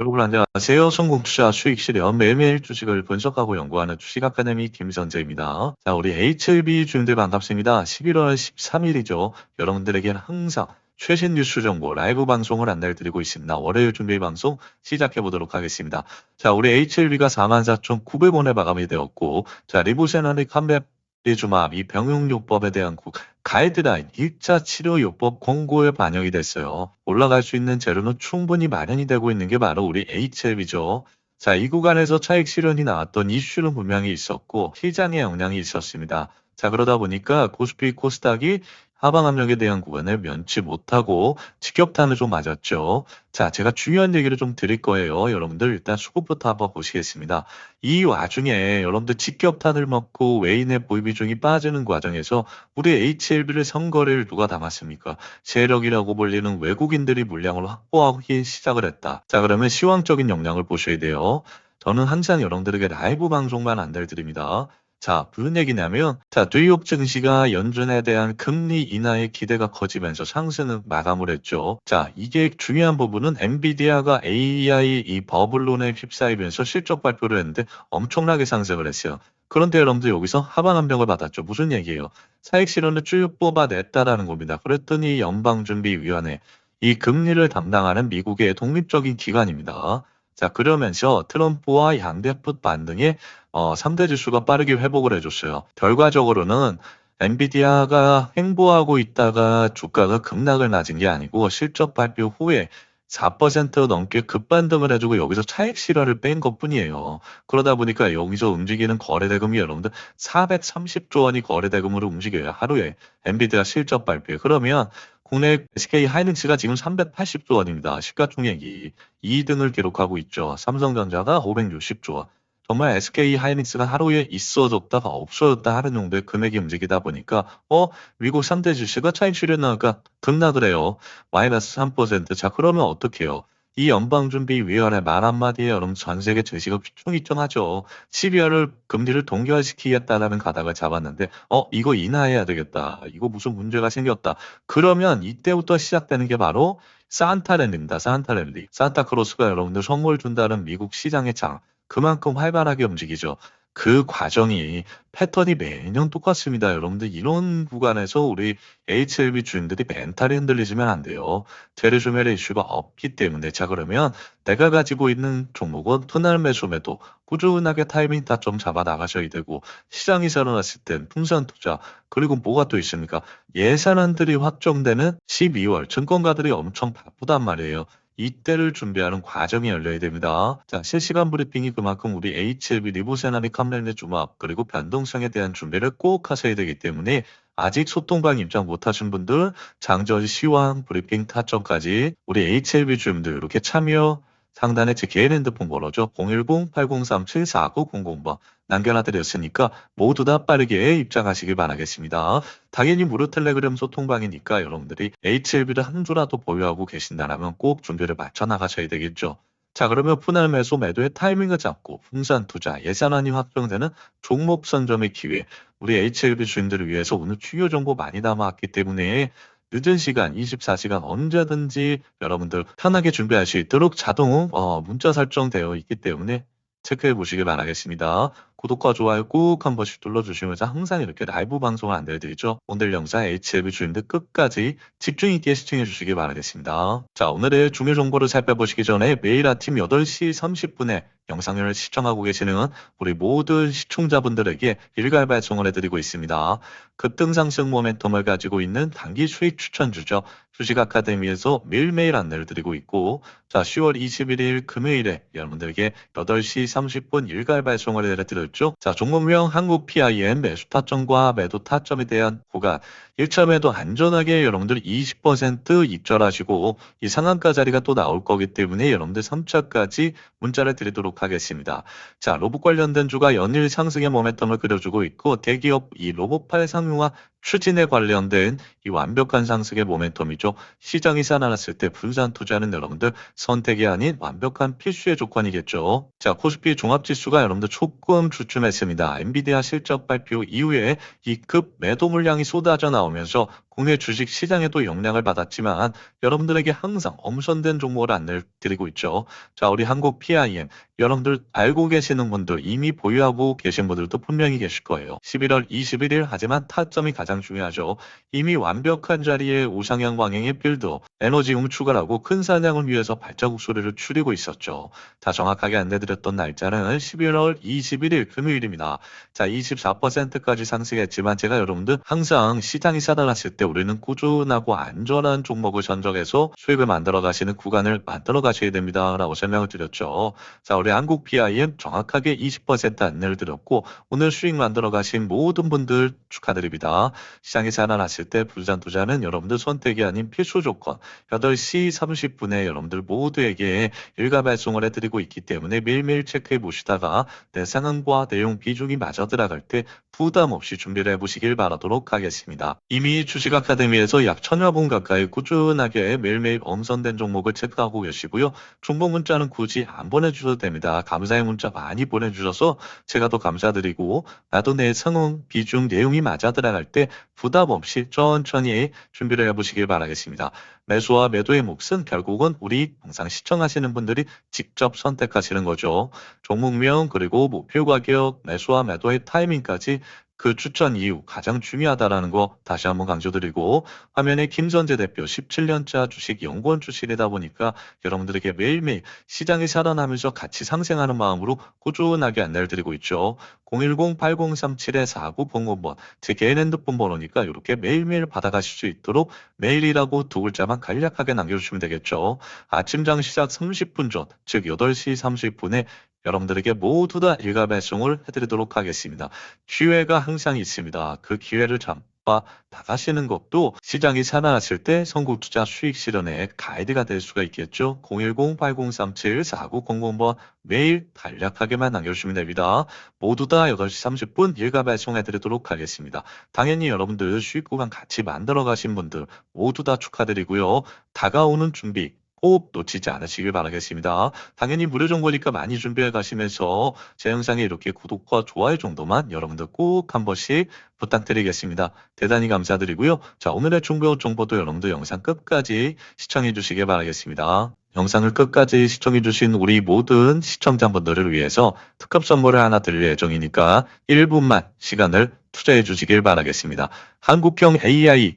여러분 안녕하세요. 성공투자 수익 실현 매일매일 주식을 분석하고 연구하는 주식 아카데미 김선재입니다. 자, 우리 HLB 주인들 반갑습니다. 11월 13일이죠. 여러분들에게는 항상 최신 뉴스 정보 라이브 방송을 안내드리고 있습니다. 월요일 준비 방송 시작해 보도록 하겠습니다. 자, 우리 HLB가 44,900원에 마감이 되었고, 자, 리보세나리 컴백 리주마 이 병용요법에 대한 구- 가이드라인 1차 치료요법 공고에 반영이 됐어요. 올라갈 수 있는 재료는 충분히 마련이 되고 있는 게 바로 우리 HLB죠. 자, 이 구간에서 차익 실현이 나왔던 이슈는 분명히 있었고 시장에 영향이 있었습니다. 자, 그러다 보니까 코스피 코스닥이 하방 압력에 대한 구간을 면치 못하고 직격탄을 좀 맞았죠. 자, 제가 중요한 얘기를 좀 드릴 거예요. 여러분들 일단 수급부터 한번 보시겠습니다. 이 와중에 여러분들 직격탄을 먹고 외인의 보유 비중이 빠지는 과정에서 우리 HLB를 선거를 누가 담았습니까? 세력이라고 불리는 외국인들이 물량을 확보하기 시작을 했다. 자, 그러면 시황적인 영향을 보셔야 돼요. 저는 항상 여러분들에게 라이브 방송만 안달 드립니다. 자, 무슨 얘기냐면, 자, 뉴욕 증시가 연준에 대한 금리 인하의 기대가 커지면서 상승은 마감을 했죠. 자, 이게 중요한 부분은 엔비디아가 AI 이 버블론에 휩싸이면서 실적 발표를 했는데 엄청나게 상승을 했어요. 그런데 여러분들 여기서 하방 압력을 받았죠. 무슨 얘기예요? 차익 실현을 쭉 뽑아냈다라는 겁니다. 그랬더니 연방준비위원회, 이 금리를 담당하는 미국의 독립적인 기관입니다. 자, 그러면서 트럼프와 양대표 반등에 어, 3대 지수가 빠르게 회복을 해줬어요. 결과적으로는 엔비디아가 횡보하고 있다가 주가가 급락을 낮은 게 아니고 실적 발표 후에 4% 넘게 급반등을 해주고 여기서 차익 실현을 뺀것 뿐이에요. 그러다 보니까 여기서 움직이는 거래대금이 여러분들 430조 원이 거래대금으로 움직여요. 하루에 엔비디아 실적 발표에. 그러면 국내 SK 하이닉스가 지금 380조 원입니다. 시가총액이 2등을 기록하고 있죠. 삼성전자가 560조 원. 정말 SK 하이닉스가 하루에 있어졌다가 없어졌다 하는 정도의 금액이 움직이다 보니까 어 미국 3대 주식가 차익 출현하니까 급락을 해요. 마이너스 3%. 자 그러면 어떡해요? 이 연방준비위원회 말 한마디에 여러분 전 세계 주식을 휘청휘청하죠. 12월을 금리를 동결시키겠다라는 가닥을 잡았는데 어 이거 인하해야 되겠다. 이거 무슨 문제가 생겼다. 그러면 이때부터 시작되는 게 바로 산타랜드입니다. 산타랜드. 산타크로스가 여러분들 선물 준다는 미국 시장의 장. 그만큼 활발하게 움직이죠. 그 과정이 패턴이 매년 똑같습니다. 여러분들 이런 구간에서 우리 HLB 주인들이 멘탈이 흔들리시면 안 돼요. 테레주멜의 이슈가 없기 때문에 자 그러면 내가 가지고 있는 종목은 투날 매수 매도 꾸준하게 타이밍 타점 잡아 나가셔야 되고 시장이 살아났을 땐 풍선 투자 그리고 뭐가 또 있습니까? 예산안들이 확정되는 12월 증권가들이 엄청 바쁘단 말이에요. 이때를 준비하는 과정이 열려야 됩니다. 자, 실시간 브리핑이 그만큼 우리 HLB 리보세나리 컴랜드 주막 그리고 변동성에 대한 준비를 꼭 하셔야 되기 때문에 아직 소통방 입장 못하신 분들 장저지 시황 브리핑 타점까지 우리 HLB 주임들 이렇게 참여 상단에 제 개인 핸드폰 번호죠. 010-8037-4900번 남겨놔드렸으니까 모두 다 빠르게 입장하시길 바라겠습니다. 당연히 무료 텔레그램 소통방이니까 여러분들이 HLB를 한 주라도 보유하고 계신다면 꼭 준비를 맞춰 나가셔야 되겠죠. 자 그러면 분할 매수 매도의 타이밍을 잡고 분산 투자 예산안이 확정되는 종목 선점의 기회 우리 HLB 주인들을 위해서 오늘 주요 정보 많이 담아왔기 때문에 늦은 시간 24시간 언제든지 여러분들 편하게 준비할 수 있도록 자동 어, 문자 설정되어 있기 때문에 체크해 보시길 바라겠습니다. 구독과 좋아요 꾹한 번씩 눌러주시면서 항상 이렇게 라이브 방송을 안내해드리죠. 오늘 영상 HLB 주인들 끝까지 집중 있게 시청해 주시길 바라겠습니다. 자 오늘의 중요 정보를 살펴보시기 전에 매일 아침 8시 30분에 영상을 시청하고 계시는 우리 모든 시청자분들에게 일괄 발송을 해드리고 있습니다. 급등상승 모멘텀을 가지고 있는 단기 수익 추천주죠. 주식 아카데미에서 매일매일 안내를 드리고 있고 자 10월 21일 금요일에 여러분들에게 8시 30분 일괄 발송을 해드렸죠. 자 종목명 한국 PIM 매수 타점과 매도 타점에 대한 구간 1차 매도 안전하게 여러분들 20% 입절하시고 이 상한가 자리가 또 나올 거기 때문에 여러분들 3차까지 문자를 드리도록 하겠습니다. 자 로봇 관련된 주가 연일 상승의 모멘텀을 그려주고 있고 대기업 이 로봇팔 상용화 추진에 관련된 이 완벽한 상승의 모멘텀이죠. 시장이 살아났을 때 분산 투자는 여러분들 선택이 아닌 완벽한 필수의 조건이겠죠. 자, 코스피 종합지수가 여러분들 조금 주춤했습니다. 엔비디아 실적 발표 이후에 이 급 매도 물량이 쏟아져 나오면서 국내 주식 시장에도 영향을 받았지만 여러분들에게 항상 엄선된 종목을 안내를 드리고 있죠. 자, 우리 한국 PIM 여러분들 알고 계시는 분들 이미 보유하고 계신 분들도 분명히 계실 거예요. 11월 21일 하지만 타점이 가장 중요하죠. 이미 완벽한 자리에 우상향 방향의 빌드, 에너지용 추가라고 큰 사냥을 위해서 발자국 소리를 추리고 있었죠. 자, 정확하게 안내드렸던 날짜는 11월 21일 금요일입니다. 자, 24%까지 상승했지만 제가 여러분들 항상 시장이 살아났을 때 우리는 꾸준하고 안전한 종목을 선정해서 수익을 만들어 가시는 구간을 만들어 가셔야 됩니다. 라고 설명을 드렸죠. 자, 우리 한국 PIM 정확하게 20% 안내를 드렸고 오늘 수익 만들어 가신 모든 분들 축하드립니다. 시장이 살아났을 때 부산 투자는 여러분들 선택이 아닌 필수 조건 8시 30분에 여러분들 모두에게 일가 발송을 해드리고 있기 때문에 매일매일 체크해 보시다가 내 상황과 내용 비중이 맞아 들어갈 때 부담 없이 준비를 해보시길 바라도록 하겠습니다. 이미 주식 아카데미에서 약 천여 분 가까이 꾸준하게 매일매일 엄선된 종목을 체크하고 계시고요. 중복 문자는 굳이 안 보내주셔도 됩니다. 감사의 문자 많이 보내주셔서 제가 더 감사드리고 나도 내 상황, 비중, 내용이 맞아 들어갈 때 부담 없이 천천히 준비를 해보시길 바라겠습니다. 매수와 매도의 몫은 결국은 우리 영상 시청하시는 분들이 직접 선택하시는 거죠. 종목명 그리고 목표 가격, 매수와 매도의 타이밍까지 그 추천 이유 가장 중요하다라는 거 다시 한번 강조드리고 화면에 김선재 대표 17년차 주식 연구원 출신이다 보니까 여러분들에게 매일매일 시장이 살아나면서 같이 상생하는 마음으로 꾸준하게 안내를 드리고 있죠. 010-8037-4900번 제 개인 핸드폰 번호니까 이렇게 매일매일 받아가실 수 있도록 메일이라고 두 글자만 간략하게 남겨주시면 되겠죠. 아침장 시작 30분 전, 즉 8시 30분에 여러분들에게 모두 다 일가 발송을 해드리도록 하겠습니다. 기회가 항상 있습니다. 그 기회를 잡아 나가시는 것도 시장이 살아났을 때 선국 투자 수익 실현의 가이드가 될 수가 있겠죠. 010-8037-4900번 매일 간략하게만 남겨주시면 됩니다. 모두 다 8시 30분 일가 발송해드리도록 하겠습니다. 당연히 여러분들 수익 구간 같이 만들어 가신 분들 모두 다 축하드리고요. 다가오는 준비 꼭 놓치지 않으시길 바라겠습니다. 당연히 무료 정보니까 많이 준비해 가시면서 제 영상에 이렇게 구독과 좋아요 정도만 여러분들 꼭 한 번씩 부탁드리겠습니다. 대단히 감사드리고요. 자, 오늘의 중요한 정보도 여러분들 영상 끝까지 시청해 주시길 바라겠습니다. 영상을 끝까지 시청해 주신 우리 모든 시청자분들을 위해서 특급 선물을 하나 드릴 예정이니까 1분만 시간을 투자해 주시길 바라겠습니다. 한국형 AI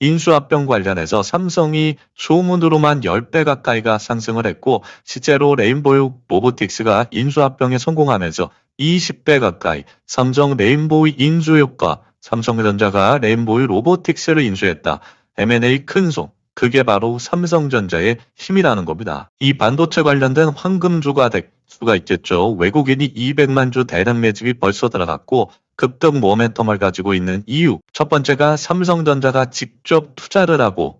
인수합병 관련해서 삼성이 소문으로만 10배 가까이가 상승을 했고 실제로 레인보우 로보틱스가 인수합병에 성공하면서 20배 가까이 삼성 레인보우 인수 효과 삼성전자가 레인보우 로보틱스를 인수했다. M&A 큰손 그게 바로 삼성전자의 힘이라는 겁니다. 이 반도체 관련된 황금주가 될 수가 있겠죠. 외국인이 200만 주 대량 매집이 벌써 들어갔고 급등 모멘텀을 가지고 있는 이유. 첫 번째가 삼성전자가 직접 투자를 하고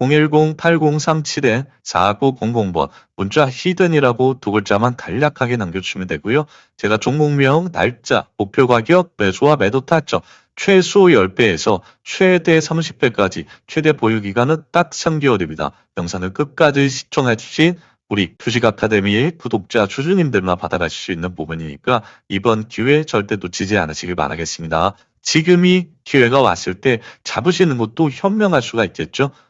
010-8037-4900번 문자 히든이라고 두 글자만 간략하게 남겨주시면 되고요. 제가 종목명, 날짜, 목표 가격, 매수와 매도 타점 최소 10배에서 최대 30배까지 최대 보유 기간은 딱 3개월입니다. 영상을 끝까지 시청해 주신 우리 주식 아카데미의 구독자 주주님들만 받아가실 수 있는 부분이니까 이번 기회 절대 놓치지 않으시길 바라겠습니다. 지금이 기회가 왔을 때 잡으시는 것도 현명할 수가 있겠죠.